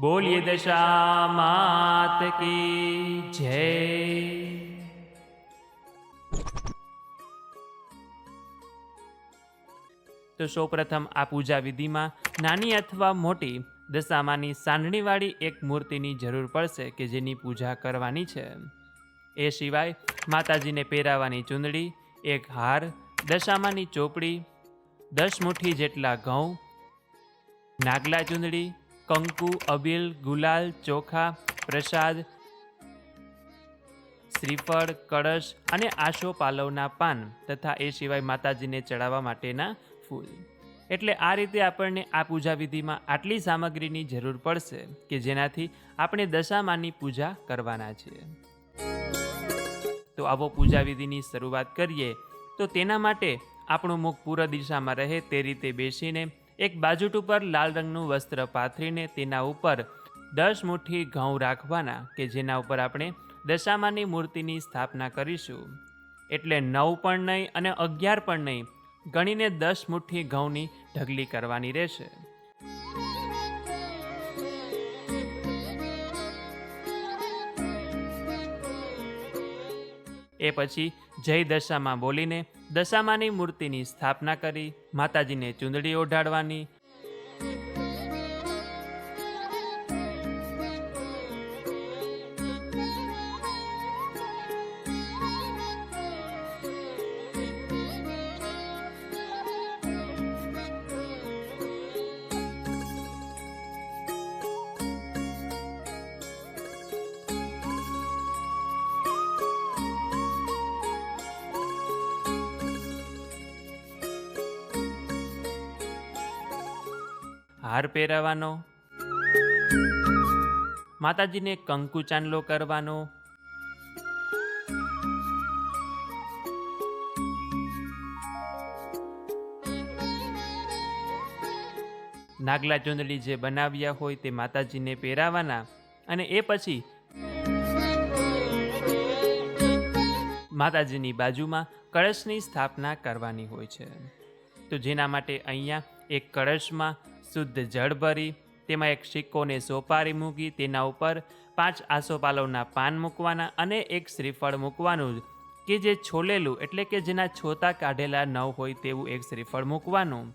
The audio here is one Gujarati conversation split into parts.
બોલીએ દશા માત કી જય. તો સૌપ્રથમ આ પૂજા વિધિમાં નાની અથવા મોટી દશામાની સાંડણીવાળી એક મૂર્તિની જરૂર પડશે કે જેની પૂજા કરવાની છે. એ સિવાય માતાજીને પહેરાવાની ચૂંદડી, એક હાર, દશામાની ચોપડી દસ મુઠ્ઠી જેટલા ઘઉં, નાગલા ચૂંદડી કંકુ, અબીલ, ગુલાલ, ચોખા, પ્રસાદ, શ્રીફળ, કળશ અને આશો પાલવના પાન તથા એ સિવાય માતાજીને ચડાવવા માટેના ફૂલ. એટલે આ રીતે આપણને આ પૂજા વિધિમાં આટલી સામગ્રીની જરૂર પડશે કે જેનાથી આપણે દશામાની પૂજા કરવાના છીએ. તો આવો પૂજા વિધિની શરૂઆત કરીએ. તો તેના માટે આપણું મુખ પૂર્વ દિશામાં રહે તે રીતે બેસીને એક બાજુટ ઉપર લાલ રંગનું વસ્ત્ર પાથરીને તેના ઉપર દસ મુઠ્ઠી ઘઉં રાખવાના કે જેના ઉપર આપણે દશામાની મૂર્તિની સ્થાપના કરીશું. એટલે નવ પણ નહીં અને અગિયાર પણ નહીં, ગણીને દસ મુઠ્ઠી ઘઉંની ઢગલી કરવાની રહેશે. એ પછી જય દશામાં બોલીને દશામાની મૂર્તિની સ્થાપના કરી માતાજીને ચૂંદડી ઓઢાડવાની હાર પહેરાવાનો માતાજીને કંકુ ચાંદલો કરવાનો. નાગલા ચુંદડી જે બનાવ્યા હોય તે માતાજીને પહેરાવાના અને એ પછી માતાજીની બાજુમાં કળશની સ્થાપના કરવાની હોય છે. તો જેના માટે અહીંયા એક કળશમાં શુદ્ધ જળ ભરી, તેમાં એક સિક્કોને સોપારી મૂકી, તેના ઉપર પાંચ આસોપાલવના પાન મૂકવાના અને એક શ્રીફળ મૂકવાનું કે જે છોલેલું, એટલે કે જેના છોતા કાઢેલા ન હોય તેવું એક શ્રીફળ મૂકવાનું.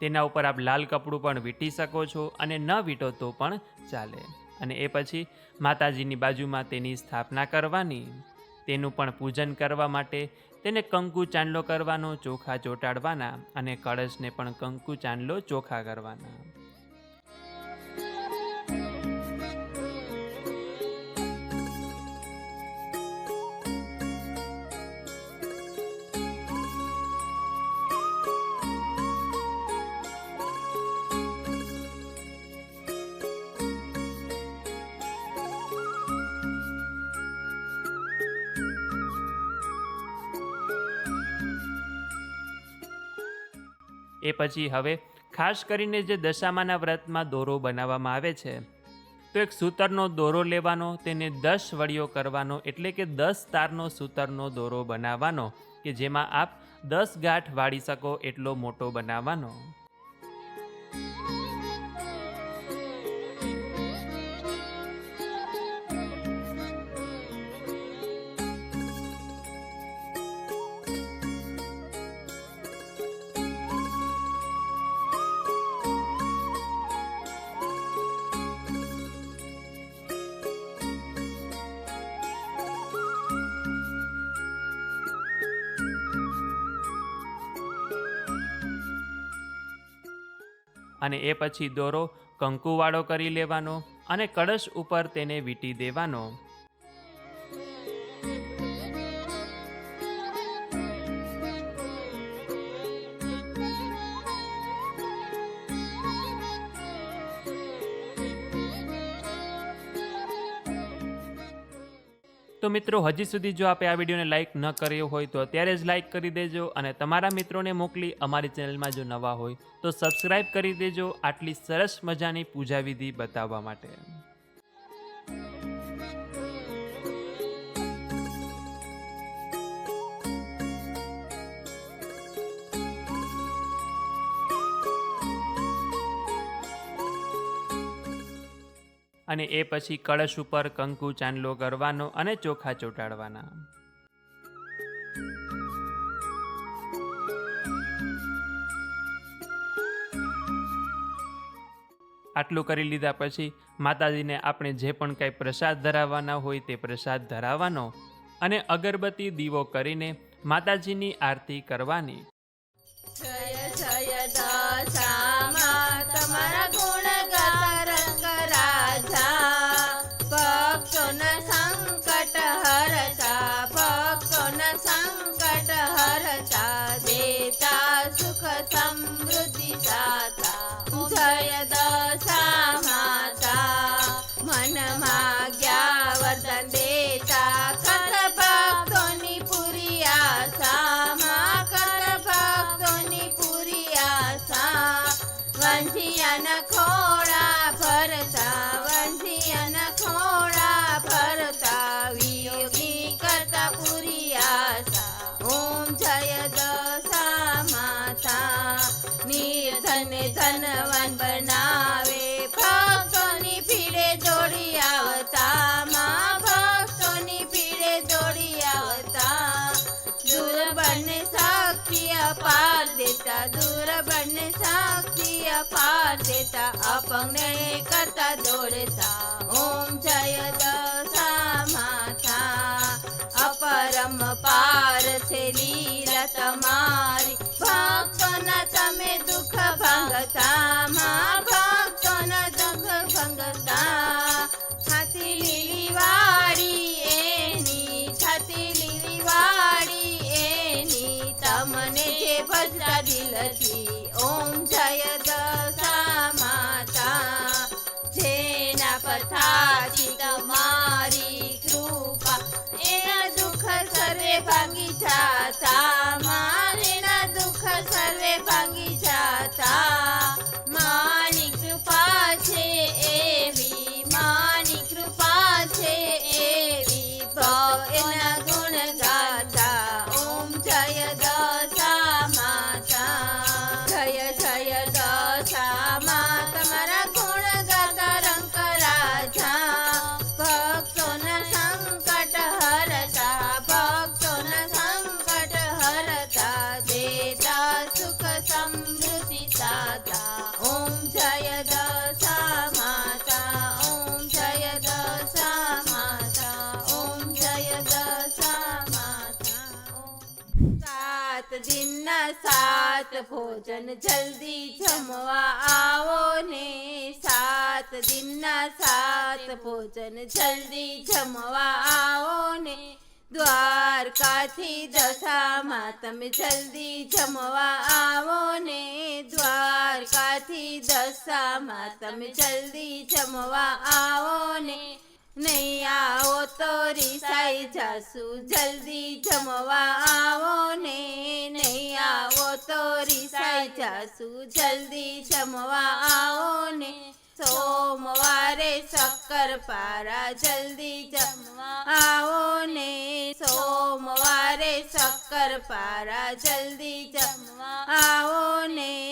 તેના ઉપર આપ લાલ કપડું પણ વીંટી શકો છો અને ન વીંટો તો પણ ચાલે. અને એ પછી માતાજીની બાજુમાં તેની સ્થાપના કરવાની. તેનું પણ પૂજન કરવા માટે તેને કંકુ ચાંદલો કરવાનો, ચોખા ચોંટાડવાના અને કળશને પણ કંકુ ચાંદલો ચોખા કરવાના. એ પછી હવે ખાસ કરીને જે દશામાના વ્રતમાં દોરો બનાવવામાં આવે છે, તો એક સૂતરનો દોરો લેવાનો, તેને દસ વડીઓ કરવાનો, એટલે કે દસ તારનો સૂતરનો દોરો બનાવવાનો, કે જેમાં આપ દસ ગાંઠ વાળી શકો એટલો મોટો બનાવવાનો. અને એ પછી દોરો કંકુવાળો કરી લેવાનો અને કળશ ઉપર તેને વીંટી દેવાનો. તો મિત્રો, હજી સુધી જો આપે આ વિડીયોને લાઇક ન કર્યો હોય તો અત્યારે જ લાઇક કરી દેજો અને તમારા મિત્રોને મોકલી અમારી ચેનલમાં જો નવા હોય તો સબસ્ક્રાઈબ કરી દેજો. આટલી સરસ મજાની પૂજા વિધિ બતાવવા માટે. અને એ પછી કળશ ઉપર કંકુ ચાંદલો કરવાનો અને ચોખા ચોંટાડવાના. આટલું કરી લીધા પછી માતાજીને આપણે જે પણ કાંઈ પ્રસાદ ધરાવવાના હોય તે પ્રસાદ ધરાવવાનો અને અગરબત્તી દીવો કરીને માતાજીની આરતી કરવાની. જય જય દશામાં નિર્ધન ધનવાન બનાવે ભક્તોની ભીડે દોડી આવતા માં ભક્તોની ભીડે દોડી આવતા દૂરબળને શક્તિ અપાર દેતા દૂરબળને શક્તિ અપાર દેતા અપંગને કરતા દોડતા ઓમ જય દશા માતા અપરમ પાર છે લીલા તમારી ભક્તોના તમે દુઃખ ભંગતા માં ભક્તોના દુઃખ ભંગતા છાતી લીલી વાળી એની છાતી લીલી વાળી એની તમને જે ભજતા દિલથી ઓમ જય દશા માતા જેના પથાથી તમારી કૃપા એના દુઃખ સર્વે ભાંગી જાતા જય દિનના સાત ભોજન જલ્દી જમવા આવો ને. સાત દિનના સાત ભોજન જલ્દી જમવા આવો ને. દ્વારકાથી દશામાં તમે જલ્દી જમવા આવો ને. દ્વારકાથી દશામાં તમે જલ્દી જમવા આવો ને. નહીં આવો તો રીસાઈ જાસુ, જલ્દી જમવા આવો ને. નહીં આવો તો રીસાઈ જાસુ, જલ્દી જમવા આવો ને. સોમવારે શક્કર પારા જલ્દી જમવા આવો ને. સોમવારે શક્કર પારા જલ્દી જમવા આવો ને.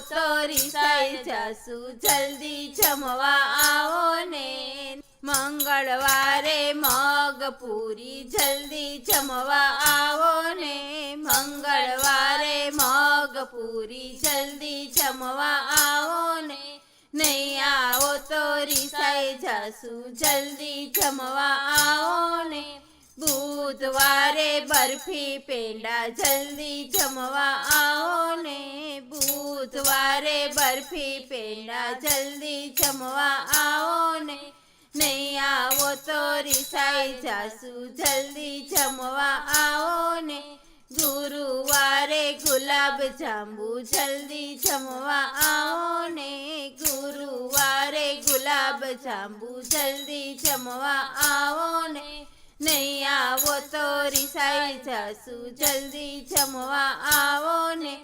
તો રીસાઈ જાસુ જલ્દી જમવા આવો ને. મંગળવારે મગ પૂરી. જલ્દી જમવા આવો ને. મંગળવારે મગ પૂરી. જલ્દી જમવા આવો ને. નહીં આવો તો રીસાઈ જાસુ જલ્દી જમવા આવો ને. બુધવારે બરફી પેંડા જલ્દી જમવા આવો ને. બુધવારે બરફી પેંડા જલ્દી જમવા આવો ને. નહીં આવો તો રિસાઈ જાસુ, જલ્દી જમવા આવો ને. ગુરુવારે ગુલાબ જાંબુ જલ્દી જમવા આવો ને. ગુરુવારે ગુલાબ જાંબુ જલ્દી જમવા આવો ને. નહીં આવો તો રિસાઈ જાસુ જલ્દી જમવા આવો ને.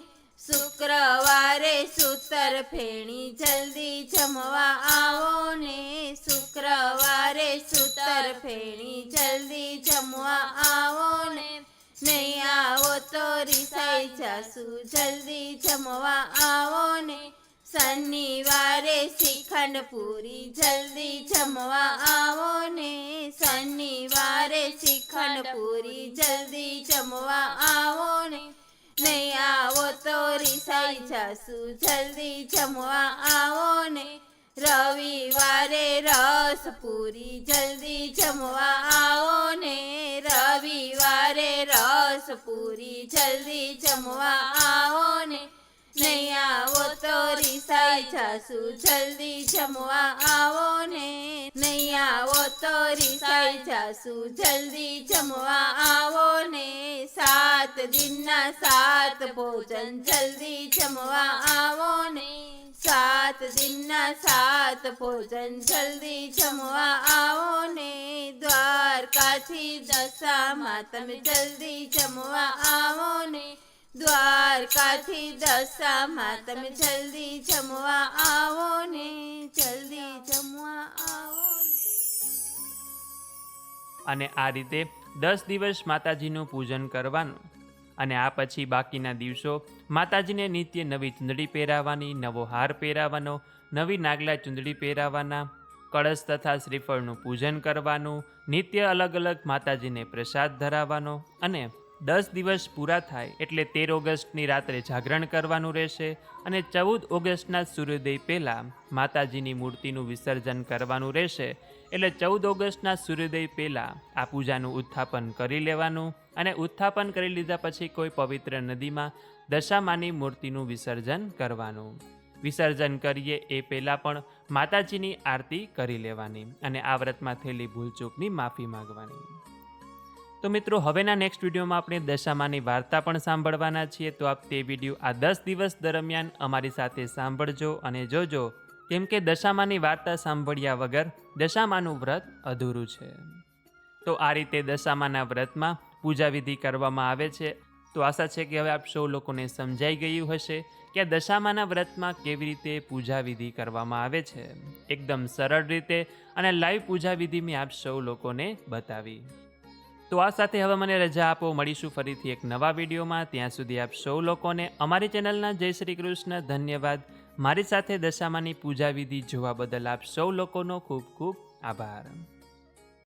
શુક્રવારે સૂતર ફેણી. જલ્દી જમવા આવો ને. શુક્રવારે સૂતર ફેણી. જલ્દી જમવા આવો ને. નહીં આવો તો રિસાઈ જાસુ જલ્દી જમવા આવો ને. શનિવારે શ્રીખંડ પૂરી જલ્દી જમવા આવો ને. શનિવારે શ્રીખંડ પૂરી જલ્દી જમવા આવો ને. નહીં આવો તો રીસાઈ જાસુ જલ્દી જમવા આવો ને. રવિવારે રસ પૂરી જલ્દી જમવા આવો ને. રવિવારે રસ પૂરી જલ્દી જમવા આવો ને. નહીં આવો તો રીસાઈ જાસુ જલ્દી જમવા આવો ને નહીં આવો તો રીસાઈ જાસુ જલ્દી જમવા આવો ને સાત દિનના સાત ભોજન. જલ્દી જમવા આવો ને સાત દિનના સાત ભોજન. જલ્દી જમવા આવો ને દ્વારકાથી દશામાં તમે જલ્દી જમવા આવો ને દ્વારકાથી દશામાં તમે જલ્દી જમવા આવો ને, જલ્દી જમવા આવો અને આ રીતે દસ દિવસ માતાજીનું પૂજન કરવાનું. અને આ પછી બાકીના દિવસો માતાજીને નિત્ય નવી ચૂંદડી પહેરાવવાની, નવો હાર પહેરાવવાનો, નવી નાગલા ચૂંદડી પહેરાવવાના, કળશ તથા શ્રીફળનું પૂજન કરવાનું, નિત્ય અલગ અલગ માતાજીને પ્રસાદ ધરાવવાનો અને દસ દિવસ પૂરા થાય એટલે તેર ઓગસ્ટની રાત્રે જાગરણ કરવાનું રહેશે અને ચૌદ ઓગસ્ટના સૂર્યોદય પહેલાં માતાજીની મૂર્તિનું વિસર્જન કરવાનું રહેશે. એટલે ચૌદ ઓગસ્ટના સૂર્યોદય પહેલાં આ પૂજાનું ઉત્થાપન કરી લેવાનું અને ઉત્થાપન કરી લીધા પછી કોઈ પવિત્ર નદીમાં દશામાની મૂર્તિનું વિસર્જન કરવાનું. વિસર્જન કરીએ એ પહેલાં પણ માતાજીની આરતી કરી લેવાની અને આ વ્રતમાં થયેલી ભૂલચૂકની માફી માંગવાની. તો મિત્રો, હવેના નેક્સ્ટ વિડીયોમાં આપણે દશામાની વાર્તા પણ સાંભળવાના છીએ. તો આપ તે વીડિયો આ દસ દિવસ દરમિયાન અમારી સાથે સાંભળજો અને જોજો કેમ કે દશામાની વાર્તા સાંભળ્યા વગર દશામાનું વ્રત અધૂરું છે. તો આ રીતે દશામાના વ્રતમાં પૂજા વિધિ કરવામાં આવે છે. તો આશા છે કે હવે આપ સૌ લોકોને સમજાઈ ગયું હશે કે આ દશામાના વ્રતમાં કેવી રીતે પૂજા વિધિ કરવામાં આવે છે. એકદમ સરળ રીતે અને લાઈવ પૂજા વિધિ મેં આપ સૌ લોકોને બતાવી. તો આ સાથે હવે મને રજા આપો. મળીશું ફરીથી એક નવા વિડીયોમાં. ત્યાં સુધી આપ સૌ લોકોને અમારી ચેનલના જય શ્રી કૃષ્ણ ધન્યવાદ. મારી સાથે દશામાની પૂજા વિધિ જોવા બદલ આપ સૌ લોકોનો ખૂબ ખૂબ આભાર.